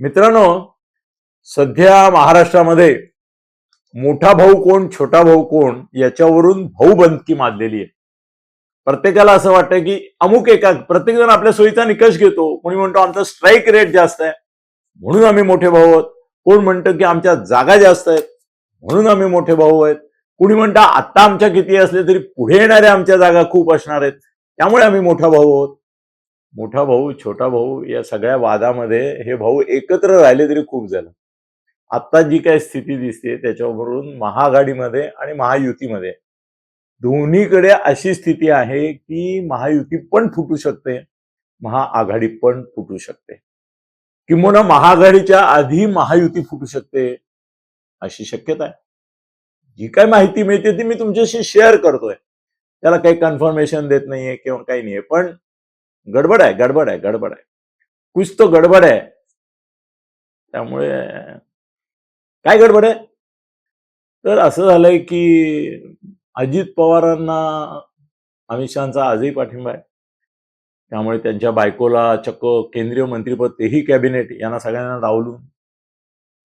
मित्रांनो सध्या महाराष्ट्रामध्ये मोठा भाऊ कोण छोटा भाऊ कोण याच्यावरून भाऊ बंदकी माजलेली आहे. प्रत्येकाला असं वाटतं की अमुक एका प्रत्येक जण आपल्या सोयीचा निकष घेतो. कोणी म्हणतो आमचा स्ट्राईक रेट जास्त आहे. म्हणून आम्ही मोठे भाऊ आहोत. कोण म्हणतं की आमच्या जागा जास्त आहेत. म्हणून आम्ही मोठे भाऊ आहेत. कुणी म्हणतं आत्ता आमच्या किती असले तरी पुढे येणाऱ्या आमच्या जागा खूप असणार आहेत. त्यामुळे आम्ही मोठा भाऊ आहोत. मोठा भाऊ छोटा भाऊ या सगळ्या वादामध्ये हे भाऊ एकत्र राहिले तरी खूप झालं. आत्ता जी काय स्थिती दिसते त्याच्यावरून महाआघाडीमध्ये आणि महायुतीमध्ये दोन्हीकडे अशी स्थिती आहे की महायुती पण फुटू शकते महाआघाडी पण फुटू शकते. किंवा महाआघाडीच्या आधी महायुती फुटू शकते अशी शक्यता आहे. जी काय माहिती मिळते ती मी तुमच्याशी शेअर करतोय. त्याला काही कन्फर्मेशन देत नाहीये किंवा काही नाहीये. पण गडबड आहे गडबड आहे गडबड आहे. कुछ तो गडबड आहे. त्यामुळे काय गडबड आहे? तर असं झालंय की अजित पवारांना अमित शहाचा आजही पाठिंबा आहे. त्यामुळे त्यांच्या बायकोला चक्क केंद्रीय मंत्रीपद तेही कॅबिनेट यांना सगळ्यांना डावलून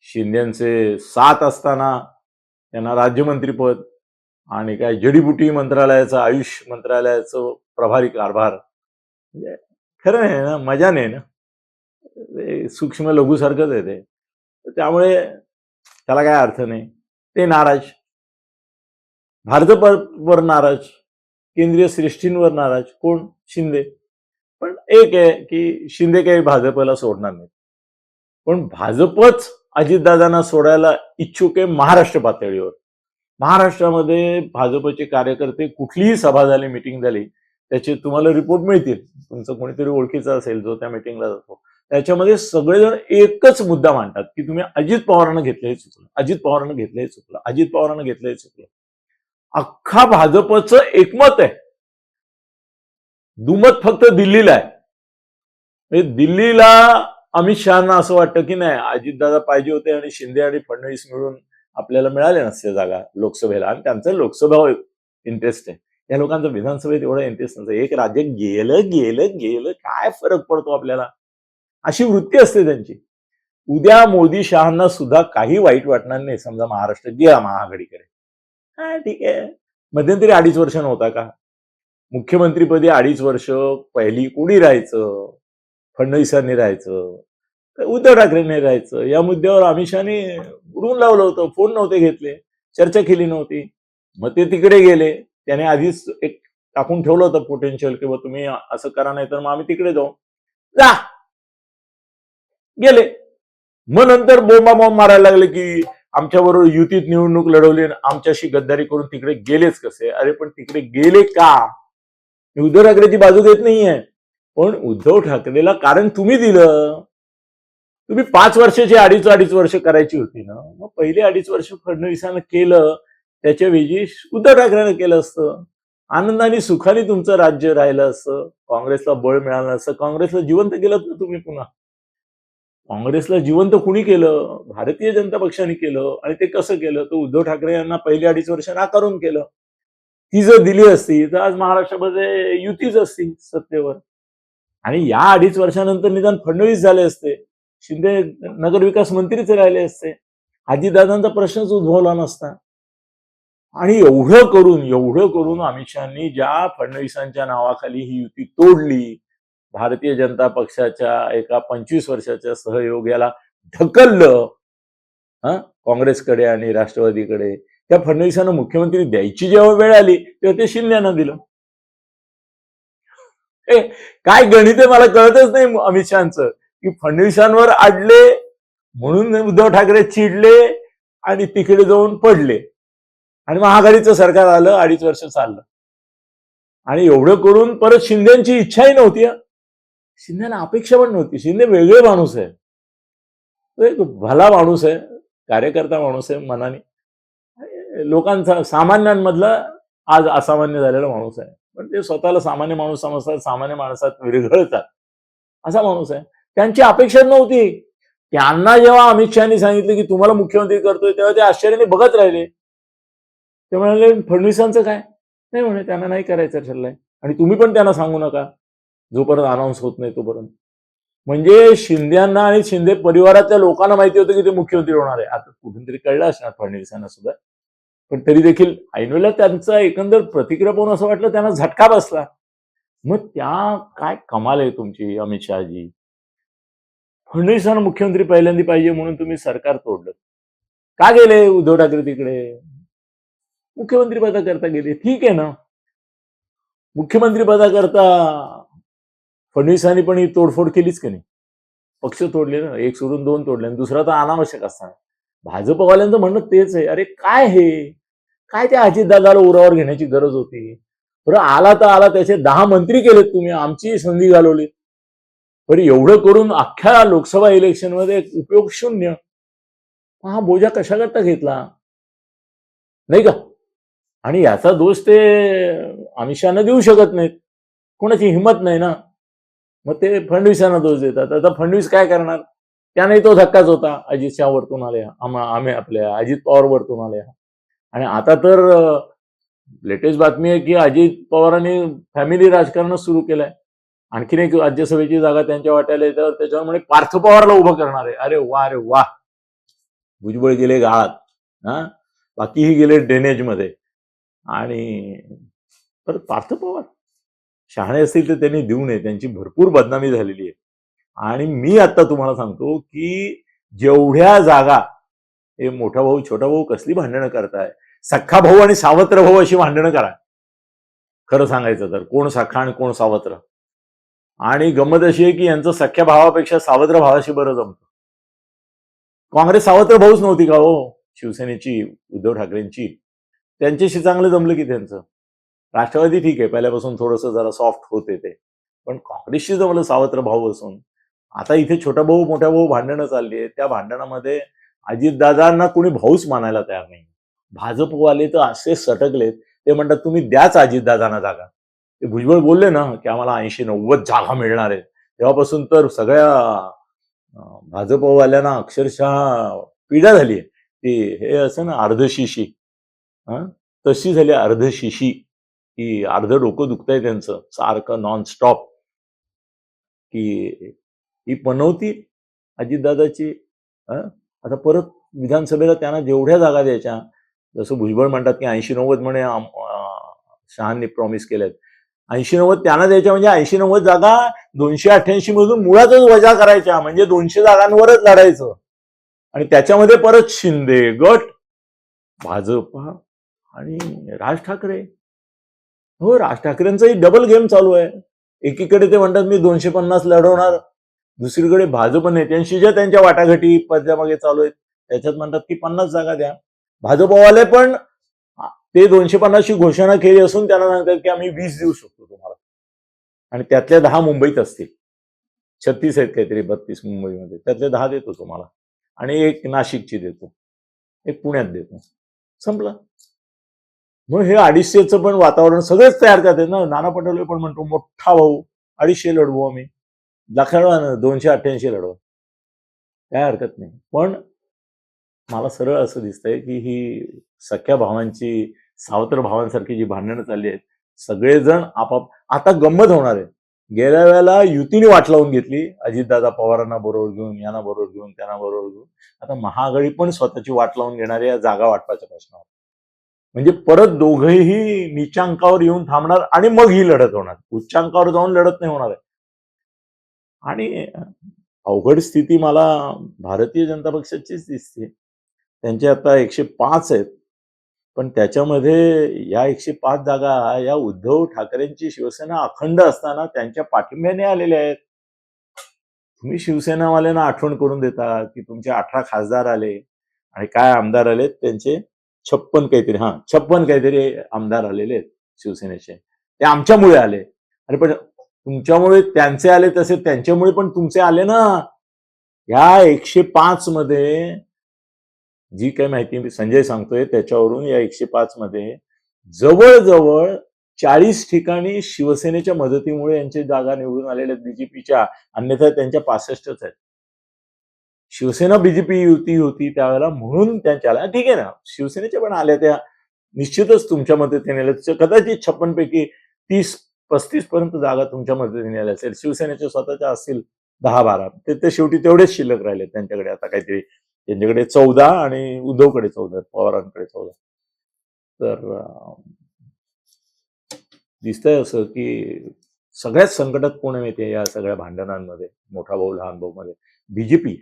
शिंदेचे सात असताना त्यांना राज्यमंत्रीपद आणि काय जडीबुटी मंत्रालयाचं आयुष मंत्रालयाचं प्रभारी कारभार म्हणजे खरं नाही ना मजा नाही ना. ते सूक्ष्म लघुसारखंच आहे ते. त्यामुळे त्याला काय अर्थ नाही. ते नाराज. भाजपवर नाराज. केंद्रीय श्रेष्ठींवर नाराज. कोण? शिंदे. पण एक आहे की शिंदे काही भाजपला सोडणार नाही पण भाजपच अजितदादांना सोडायला इच्छुक आहे महाराष्ट्र पातळीवर. महाराष्ट्रामध्ये भाजपचे कार्यकर्ते कुठलीही सभा झाली मिटिंग झाली त्याचे तुम्हाला रिपोर्ट मिळतील. तुमचं कोणीतरी ओळखीचा असेल जो त्या मिटिंगला जातो. त्याच्यामध्ये सगळेजण एकच मुद्दा मांडतात की तुम्ही अजित पवारांना घेतलंही चुकलं. अजित पवारांना घेतलंही चुकलं. अजित पवारांना घेतलंही चुकलं. अख्खा भाजपचं एकमत आहे. दुमत फक्त दिल्लीला आहे. म्हणजे दिल्लीला अमित शहाना असं वाटतं की नाही अजितदादा पाहिजे होते आणि शिंदे आणि फडणवीस मिळून आपल्याला मिळाले नसते जागा लोकसभेला. आणि त्यांचं लोकसभा इंटरेस्ट आहे. या लोकांचं विधानसभेत एवढं इंटरेस्ट नसतं. एक राज्य गेलं गेलं गेलं काय फरक पडतो आपल्याला? अशी वृत्ती असते त्यांची. उद्या मोदी शहांना सुद्धा काही वाईट वाटणार नाही. समजा महाराष्ट्र गेला महाआघाडीकडे. हा ठीक आहे. मध्यंतरी अडीच वर्ष नव्हता का? मुख्यमंत्रीपदी अडीच वर्ष पहिली कोणी राहायचं? फडणवीसांनी राहायचं? तर उद्धव ठाकरेंनी राहायचं? या मुद्द्यावर अमित शहाने उडून लावलं होतं. फोन नव्हते घेतले. चर्चा केली नव्हती. मग ते तिकडे गेले. त्याने आधीच एक टाकून ठेवलं होतं पोटेन्शियल की तुम्ही असं करा नाही तर मग आम्ही तिकडे जाऊ. जा! गेले. मग नंतर बोंबा बॉम्ब मारायला लागले की आमच्याबरोबर युतीत निवडणूक लढवली आणि आमच्याशी गद्दारी करून तिकडे गेलेच कसे? अरे पण तिकडे गेले का? मी उद्धव ठाकरेची बाजू देत नाहीये. पण उद्धव ठाकरेला कारण तुम्ही दिलं. तुम्ही पाच वर्षाची अडीच अडीच वर्ष करायची होती ना? मग पहिले अडीच वर्ष फडणवीसानं केलं. त्याच्या वेजी उद्धव ठाकरेनं केलं असतं. आनंदाने सुखाने तुमचं राज्य राहिलं असतं. काँग्रेसला बळ मिळालं असतं काँग्रेसला जिवंत केलं ना तुम्ही पुन्हा. काँग्रेसला जिवंत कुणी केलं? भारतीय जनता पक्षाने केलं. आणि ते कसं केलं? तर उद्धव ठाकरे यांना पहिली अडीच वर्ष नाकारून केलं. ती जर दिली असती तर आज महाराष्ट्रामध्ये युतीच असती सत्तेवर. आणि या अडीच वर्षानंतर निदान फडणवीस झाले असते. शिंदे नगरविकास मंत्रीच राहिले असते. आजीदादांचा प्रश्नच उद्भवला नसता. आणि एवढं करून एवढं करून अमित शहानी ज्या फडणवीसांच्या नावाखाली ही युती तोडली भारतीय जनता पक्षाच्या एका पंचवीस वर्षाच्या सहयोग्याला ढकललं हा? काँग्रेसकडे आणि राष्ट्रवादीकडे. त्या फडणवीसांना मुख्यमंत्री द्यायची जेव्हा वेळ आली तेव्हा ते शिंद्यांना दिलं. ए, काय गणित आहे मला कळतच नाही अमित शहाचं. की फडणवीसांवर आडले म्हणून उद्धव ठाकरे चिडले आणि तिकडे जाऊन पडले. आणि महाआघाडीचं सरकार आलं अडीच वर्ष चाललं. आणि एवढं करून परत शिंदेची इच्छाही नव्हती शिंदेला अपेक्षा पण नव्हती. शिंदे वेगळे माणूस आहे. तो एक भला माणूस आहे कार्यकर्ता माणूस आहे मनाने. लोकांचा सामान्यांमधला आज असामान्य झालेला माणूस आहे. पण ते स्वतःला सामान्य माणूस समजतात सामान्य माणसात विरघळतात. असा माणूस आहे. त्यांची अपेक्षा नव्हती. त्यांना जेव्हा अमित शहानी सांगितलं की तुम्हाला मुख्यमंत्री करतोय तेव्हा ते आश्चर्याने बघत राहिले. ते म्हणाले फडणवीसांचं काय? नाही म्हणे त्यांना नाही करायचं ठरलंय. आणि तुम्ही पण त्यांना सांगू नका जोपर्यंत अनाऊन्स होत नाही तोपर्यंत. म्हणजे शिंद्यांना आणि शिंदे परिवारातल्या लोकांना माहिती होतं की ते मुख्यमंत्री होणार आहे. आता कुठून तरी कळलं असणार फडणवीसांना सुद्धा. पण तरी देखील ऐनवेळेला त्यांचा एकंदर प्रतिक्रिया पाहून असं वाटलं त्यांना झटका बसला. मग त्या काय कमाल आहे तुमची अमित शहाजी? फडणवीसांना मुख्यमंत्री पहिल्यांदा पाहिजे म्हणून तुम्ही सरकार तोडलं. का गेले उद्धव ठाकरे तिकडे? मुख्यमंत्री पदाकरता गेले. ठीक आहे ना? मुख्यमंत्री पदाकरता फडणवीसांनी पण ही तोडफोड केलीच का नाही? पक्ष तोडले ना एक सोडून दोन तोडले आणि दुसरा तर अनावश्यक असताना भाजपवाल्यांचं म्हणणं तेच आहे. अरे काय हे? काय त्या अजितदादाला उरावर घेण्याची गरज होती? बरं आला तर आला त्याचे दहा मंत्री केलेत तुम्ही आमची संधी घालवली बरं एवढं करून अख्ख्या लोकसभा इलेक्शनमध्ये उपयोग शून्य. हा बोजा कशाकरता घेतला? नाही का? आणि याचा दोष ते अमित देऊ शकत नाहीत. कोणाची हिंमत नाही ना. मग ते फडणवीसांना दोष देतात. आता फडणवीस काय करणार? त्याने तो धक्काच होता. अजित शहा वरतून आले आम्हा आम्ही आपल्या अजित पवार वरतून आले आणि आता तर लेटेस्ट बातमी आहे की अजित पवारांनी फॅमिली राजकारण सुरू केलंय. आणखीन एक राज्यसभेची जागा त्यांच्या वाट्याला येतात त्याच्यावर म्हणे पार्थ पवारला उभं करणार आहे. अरे वा अरे वा. भुजबळ गेले गाळात. हा? बाकीही गेले ड्रेनेजमध्ये. आणि परत पार्थ पवार. शहाणे असतील तर त्यांनी देऊ नये. त्यांची भरपूर बदनामी झालेली आहे. आणि मी आता तुम्हाला सांगतो की जेवढ्या जागा हे मोठा भाऊ छोटा भाऊ कसली भांडणं करताय सख्खा भाऊ आणि सावत्र भाऊ अशी भांडणं करा. खरं सांगायचं तर कोण सख्खा आणि कोण सावत्र. आणि गंमत अशी आहे की यांचं सख्या भावापेक्षा सावत्र भावाशी बरं जमतं. काँग्रेस सावत्र भाऊच नव्हती का हो? शिवसेनेची उद्धव ठाकरेंची. त्यांच्याशी चांगलं जमलं की त्यांचं. राष्ट्रवादी ठीक आहे पहिल्यापासून थोडंसं जरा सॉफ्ट होते ते. पण काँग्रेसशी जमलं सावत्र भाऊ असून आता इथे छोटा भाऊ मोठ्या भाऊ भांडणं चालली आहे त्या भांडणामध्ये अजितदादांना कोणी भाऊच मानायला तयार नाही. भाजपवाले तर असे सटकलेत ते म्हणतात तुम्ही द्याच अजितदादांना जागा. ते भुजबळ बोलले ना की आम्हाला ऐंशी नव्वद जागा मिळणार आहेत. तेव्हापासून तर सगळ्या भाजपवाल्यांना अक्षरशः पीडा झाली आहे. ती हे असं ना अर्धशीशी. हं? तशी झाली अर्ध शिशी. की अर्ध डोकं दुखतंय त्यांचं. सारखं नॉन स्टॉप की ही पनवती अजितदादाची आता परत विधानसभेला त्यांना जेवढ्या जागा द्यायच्या जसं भुजबळ म्हणतात की ऐंशी नव्वद म्हणे शहांनी प्रॉमिस केल्यात ऐंशी नव्वद त्यांना द्यायच्या म्हणजे ऐंशी नव्वद जागा दोनशे अठ्ठ्याऐंशी मधून मुळातच वजा करायच्या म्हणजे दोनशे जागांवरच लढायचं. आणि त्याच्यामध्ये परत शिंदे गट भाजपा आणि राज ठाकरे? हो राज ठाकरेंचाही डबल गेम चालू आहे. एकीकडे ते म्हणतात मी दोनशे पन्नास लढवणार. दुसरीकडे भाजप नेत्यांशी ज्या त्यांच्या वाटाघाटी पद्यामागे चालू आहेत त्याच्यात म्हणतात की पन्नास जागा द्या. भाजपवाले पण ते दोनशे पन्नासची घोषणा केली असून त्यांना सांगतात की आम्ही वीस देऊ शकतो तुम्हाला. आणि त्यातल्या दहा मुंबईत असतील. छत्तीस आहेत काहीतरी बत्तीस मुंबईमध्ये. त्यातले दहा देतो तुम्हाला. आणि एक नाशिकची देतो. एक पुण्यात देतो. संपला. मग हे अडीचशेचं पण वातावरण सगळेच तयार करते ना नाना पटोले पण म्हणतो मोठा भाऊ अडीचशे लढवू आम्ही. लखडवा ना दोनशे अठ्ठ्याऐंशी लढवा. काय हरकत नाही. पण मला सरळ असं दिसतंय की ही सख्या भावांची सावत्र भावांसारखी जी भांडणं चालली आहेत सगळेजण आपाप आता गंमत होणार आहे. गेल्या वेळेला युतीने वाट लावून घेतली अजितदादा पवारांना बरोबर घेऊन यांना बरोबर घेऊन त्यांना बरोबर घेऊन. आता महाआघाडी पण स्वतःची वाट लावून घेणारी या जागा वाटपाच्या प्रश्नावर. म्हणजे परत दोघेही निचांकावर येऊन थांबणार आणि मग ही लढत होणार. उच्चांकावर जाऊन लढत नाही होणार आहे. आणि अवघड स्थिती मला भारतीय जनता पक्षाचीच दिसते. त्यांचे आता एकशे पाच आहेत. पण त्याच्यामध्ये या एकशे पाच जागा या उद्धव ठाकरेंची शिवसेना अखंड असताना त्यांच्या पाठिंब्याने आलेल्या आहेत. तुम्ही शिवसेनावाल्यांना आठवण करून देता की तुमचे अठरा खासदार आले आणि काय आमदार आलेत त्यांचे? छप्पन काहीतरी हा छप्पन काहीतरी आमदार आलेले आहेत शिवसेनेचे. ते आमच्यामुळे आले. अरे पण तुमच्यामुळे त्यांचे आले तसे त्यांच्यामुळे पण तुमचे आले ना. या एकशे पाच मध्ये जी काही माहिती मी संजय सांगतोय त्याच्यावरून या एकशे पाच मध्ये जवळजवळ चाळीस ठिकाणी शिवसेनेच्या मदतीमुळे यांची जागा निवडून आलेल्या बीजेपीच्या अन्यथा त्यांच्या पासष्टच आहेत. शिवसेना बीजेपी युती होती त्यावेळेला म्हणून त्यांच्या आल्या. ठीक आहे ना? शिवसेनेच्या पण आल्या त्या. निश्चितच तुमच्या मदतीने आल्या कदाचित छप्पन पैकी तीस पस्तीस पर्यंत जागा तुमच्या मदतीने आल्या असेल. शिवसेनेच्या स्वतःच्या असतील दहा बारा. ते ते शेवटी तेवढेच शिल्लक राहिले त्यांच्याकडे. आता काहीतरी त्यांच्याकडे चौदा आणि उद्धवकडे चौदा पवारांकडे चौदा. तर दिसतंय असं की सगळ्यात संकटात कोण येते या सगळ्या भांडणांमध्ये? मोठा भाऊ लहान भाऊ मध्ये. बीजेपी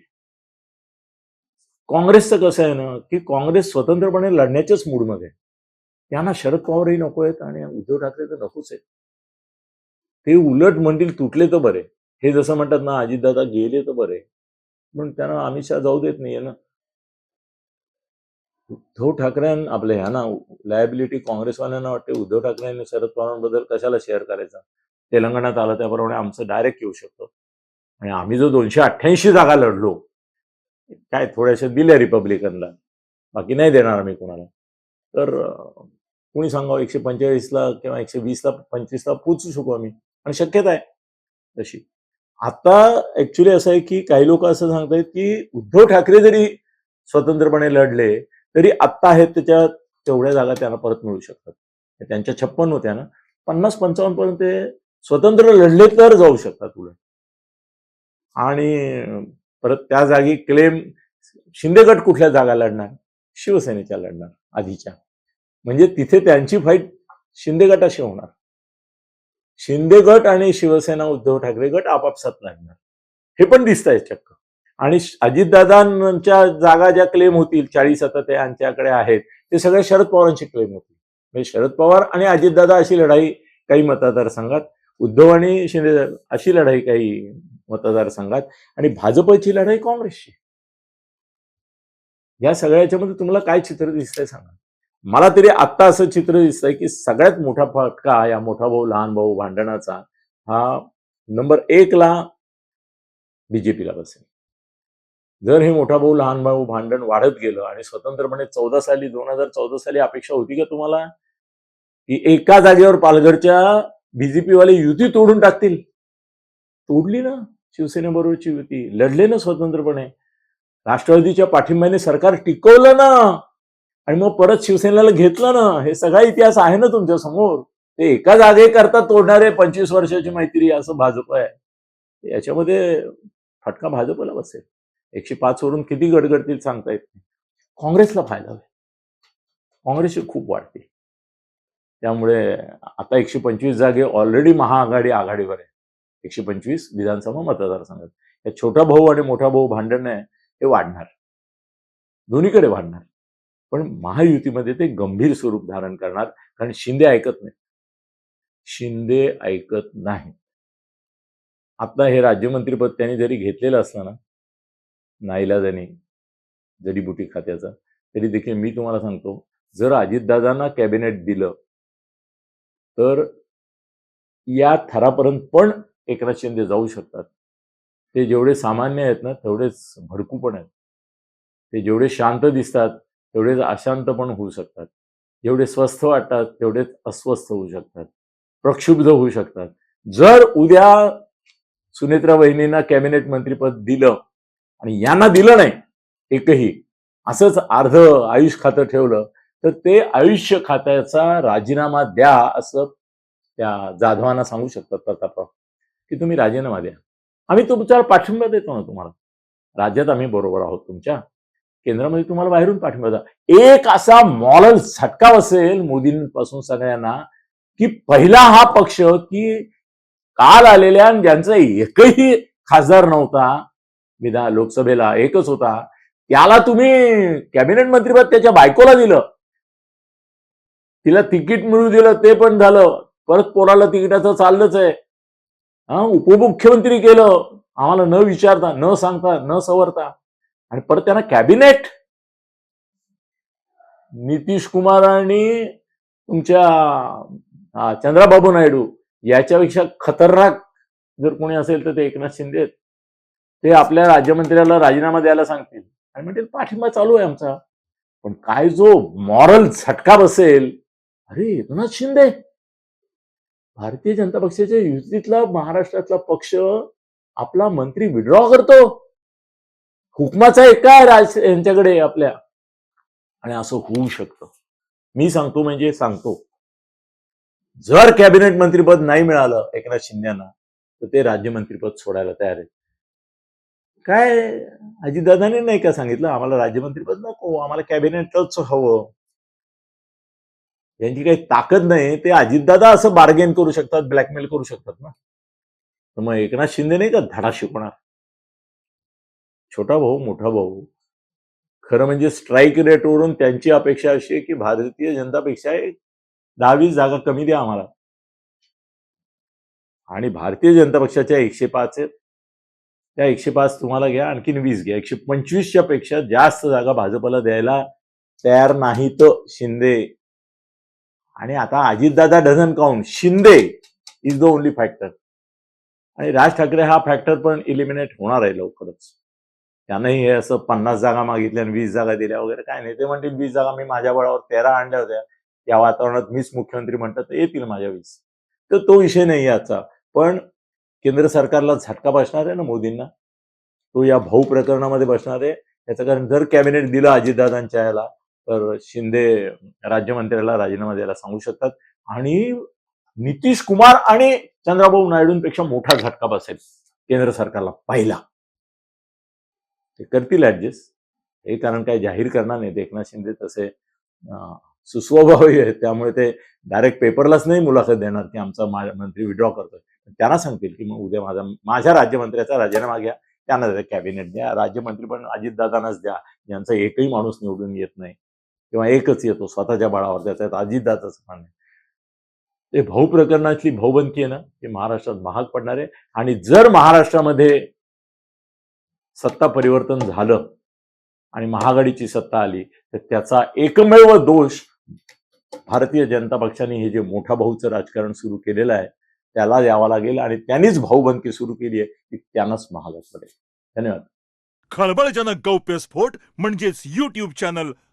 काँग्रेसचं कसं आहे ना की काँग्रेस स्वतंत्रपणे लढण्याच्याच मूडमध्ये त्यांना शरद पवारही नको आहेत आणि उद्धव ठाकरे तर नकोच आहेत. ते उलट म्हणतील तुटले तर बरे. हे जसं म्हणतात ना अजितदादा गेले तर बरे. पण त्यांना अमित शहा जाऊ देत नाहीये ना. उद्धव ठाकरें आपल्या ह्या ना लायबिलिटी काँग्रेसवाल्यांना वाटते. उद्धव ठाकरेंनी शरद पवारांबद्दल कशाला शेअर करायचा? तेलंगणात आलं त्याप्रमाणे आमचं डायरेक्ट येऊ शकतो. आणि आम्ही जो दोनशे अठ्ठ्याऐंशी जागा लढलो काय थोड्याशा दिल्या रिपब्लिकनला. बाकी नाही देणार आम्ही कोणाला. तर कुणी सांगावं एकशे पंचेचाळीसला किंवा एकशे वीसला पंचवीसला पोचू शकू आम्ही. आणि शक्यता आहे तशी. आता ऍक्च्युली असं आहे की काही लोक असं सांगतायत की उद्धव ठाकरे जरी स्वतंत्रपणे लढले तरी आत्ता आहेत त्याच्या तेवढ्या जागा त्यांना परत मिळू शकतात. त्यांच्या छप्पन होत्या ना. पन्नास पंचावन्न पर्यंत ते स्वतंत्र लढले तर जाऊ शकतात उलट. आणि परत त्या जागी क्लेम शिंदे गट कुठल्या जागा लढणार? शिवसेनेच्या लढणार आधीच्या. म्हणजे तिथे त्यांची फाईट शिंदे गटाशी होणार. शिंदे गट आणि शिवसेना उद्धव ठाकरे गट आपापसात लढणार. हे पण दिसत आहे चक्क. आणि अजितदादांच्या जागा ज्या क्लेम होतील चाळीस आता ते यांच्याकडे आहेत ते सगळे शरद पवारांची क्लेम होतील. म्हणजे शरद पवार आणि अजितदादा अशी लढाई काही मतदारसंघात उद्धव आणि शिंदे अशी लढाई काही मतदारसंघात आणि भाजपची लढाई काँग्रेसची. या सगळ्याच्यामध्ये तुम्हाला काय चित्र दिसतंय सांगा. मला तरी आत्ता असं चित्र दिसतंय की सगळ्यात मोठा फटका या मोठा भाऊ लहान भाऊ भांडणाचा हा नंबर एकला बीजेपीला बसेल. जर हे मोठा भाऊ लहान भाऊ भांडण वाढत गेलं आणि स्वतंत्रपणे चौदा साली दोन हजार चौदा साली अपेक्षा होती का तुम्हाला? की एका जागेवर पालघरच्या बीजेपी वाले युती तोडून टाकतील? तोडली ना. शिवसेनेबरोबरची युती लढले ना स्वतंत्रपणे. राष्ट्रवादीच्या पाठिंब्याने सरकार टिकवलं ना? आणि मग परत शिवसेनेला घेतलं ना? हे सगळा इतिहास आहे ना तुमच्यासमोर? ते एका जागे करता तोडणारे पंचवीस वर्षाची मैत्री असं भाजप आहे. याच्यामध्ये फटका भाजपला बसेल. एकशे पाच वरून किती गडगडतील सांगता येत नाही. काँग्रेसला फायदा होईल. काँग्रेसची खूप वाढते. त्यामुळे आता एकशे पंचवीस जागे ऑलरेडी महाआघाडी आघाडीवर आहे. एकशे पंचवीस विधानसभा मतदारसंघात. या छोटा भाऊ आणि मोठा भाऊ भांडण आहे हे वाढणार. दोन्हीकडे वाढणार. पण महायुतीमध्ये ते गंभीर स्वरूप धारण करणार कारण शिंदे ऐकत नाही शिंदे ऐकत नाही आता हे राज्यमंत्रीपद त्यांनी जरी घेतलेलं असलं ना नाईलाजाने जडीबुटी खात्याचं तरी देखील मी तुम्हाला सांगतो जर अजितदादांना कॅबिनेट दिलं तर या थरापर्यंत पण एकनाथ शिंदे जाऊ शकतात. ते जेवढे सामान्य आहेत ना तेवढेच भडकू पण आहेत. ते जेवढे शांत दिसतात तेवढेच अशांत पण होऊ शकतात. जेवढे स्वस्थ वाटतात तेवढेच अस्वस्थ होऊ शकतात. प्रक्षुब्ध होऊ शकतात. जर उद्या सुनेत्रा वहिनींना कॅबिनेट मंत्रीपद दिलं आणि यांना दिलं नाही एकही असंच अर्ध आयुष खातं ठेवलं तर ते आयुष्य खात्याचा राजीनामा द्या असं त्या जाधवांना सांगू शकतात प्रतापराव. की तुम्ही राजीनामा द्या. आम्ही तुमच्यावर पाठिंबा देतो ना तुम्हाला. राज्यात आम्ही बरोबर आहोत तुमच्या. केंद्रामध्ये तुम्हाला बाहेरून पाठिंबा द्या. एक असा मॉरल झटका बसेल मोदींपासून सगळ्यांना की पहिला हा पक्ष की काल आलेल्या ज्यांचा एकही खासदार नव्हता विधान लोकसभेला एकच होता त्याला तुम्ही कॅबिनेट मंत्रीपद त्याच्या बायकोला दिलं. तिला तिकीट मिळू दिलं ते पण झालं. परत पोराला तिकिटाचं चाललंच आहे. हा उपमुख्यमंत्री केलं. आम्हाला न विचारता न सांगता न सवरता. आणि परत त्यांना कॅबिनेट. नितीश कुमार आणि तुमच्या चंद्राबाबू नायडू याच्यापेक्षा खतरनाक जर कोणी असेल तर ते एकनाथ शिंदे आहेत. ते आपल्या राज्यमंत्र्याला राजीनामा द्यायला सांगतील. आणि म्हणतील पाठिंबा चालू आहे आमचा. पण काय जो मॉरल झटका बसेल अरे एकनाथ शिंदे. भारतीय जनता पक्षाच्या युतीतला महाराष्ट्रातला पक्ष आपला मंत्री विड्रॉ करतो. हुकमाचा एक काय राज यांच्याकडे आपल्या? आणि असं होऊ शकतं. मी सांगतो म्हणजे सांगतो. जर कॅबिनेट मंत्रीपद नाही मिळालं एकनाथ शिंदेना तर ते राज्यमंत्रीपद सोडायला तयार आहेत. काय? अजितदादांनी नाही का सांगितलं? आम्हाला राज्यमंत्रीपद नको आम्हाला कॅबिनेटच हवं. यांची काही ताकद नाही ते अजितदादा असं बार्गेन करू शकतात ब्लॅकमेल करू शकतात ना. तर मग एकनाथ शिंदे नाही का धडा शिकवणार? छोटा भाऊ मोठा भाऊ. खरं म्हणजे स्ट्राईक रेटवरून त्यांची अपेक्षा अशी आहे की भारतीय जनतापेक्षा एक दहावीस जागा कमी द्या आम्हाला. आणि भारतीय जनता पक्षाच्या एकशे पाच आहेत. त्या एकशे पाच तुम्हाला घ्या आणखीन वीस घ्या. एकशे पंचवीसच्या पेक्षा जास्त जागा भाजपला द्यायला तयार नाहीत शिंदे. आणि आता Ajitdada dozen count Shinde is the only factor आणि राज ठाकरे हा फॅक्टर पण इलिमिनेट होणार आहे लवकरच. त्यांनाही हे असं पन्नास जागा मागितल्या आणि वीस जागा दिल्या वगैरे काय नाही. ते म्हणतील वीस जागा मी माझ्या बळावर तेरा आणल्या होत्या. या वातावरणात मीच मुख्यमंत्री म्हणतात तर येतील माझ्या वीस. तर तो विषय नाही याचा पण केंद्र सरकारला झटका बसणार आहे ना मोदींना? तो या भाऊ प्रकरणामध्ये बसणार आहे. याचं कारण जर कॅबिनेट दिलं अजितदादांच्या याला तर शिंदे राज्यमंत्र्याला राजीनामा द्यायला सांगू शकतात. आणि नितीश कुमार आणि चंद्राबाबू नायडूंपेक्षा मोठा झटका बसेल केंद्र सरकारला पहिला. ते करतील ऍडजस्ट हे कारण काय जाहीर करणार नाहीत. एकनाथ शिंदे तसे सुस्वभावी आहेत. त्यामुळे ते डायरेक्ट पेपरलाच नाही मुलाखत देणार की आमचा मंत्री विड्रॉ करतोय. त्यांना सांगतील की मग उद्या माझा माझ्या राज्यमंत्र्याचा राजीनामा घ्या. त्यांना कॅबिनेट द्या. राज्यमंत्री पण अजितदादांनाच द्या. ज्यांचा एकही माणूस निवडून येत नाही. किंवा एकच येतो स्वतःच्या बळावर त्याच्यात अजितदादाच म्हणणं आहे. ते भाऊ प्रकरणातली भाऊबंदकी आहे ना ती महाराष्ट्रात महाग पडणार आहे. आणि जर महाराष्ट्रामध्ये सत्ता परिवर्तन झालं आणि महागडीची सत्ता आली तर त्याचा एकमेव दोष भारतीय जनता पक्षाने हे जे मोठा भाऊचं राजकारण सुरू केलेलं आहे त्याला द्यावा लागेल आणि त्यांनीच भाऊबंदकी सुरू केली आहे की त्यांनाच महागात पडेल. धन्यवाद. खळबळजनक गौप्यस्फोट म्हणजेच युट्यूब चॅनल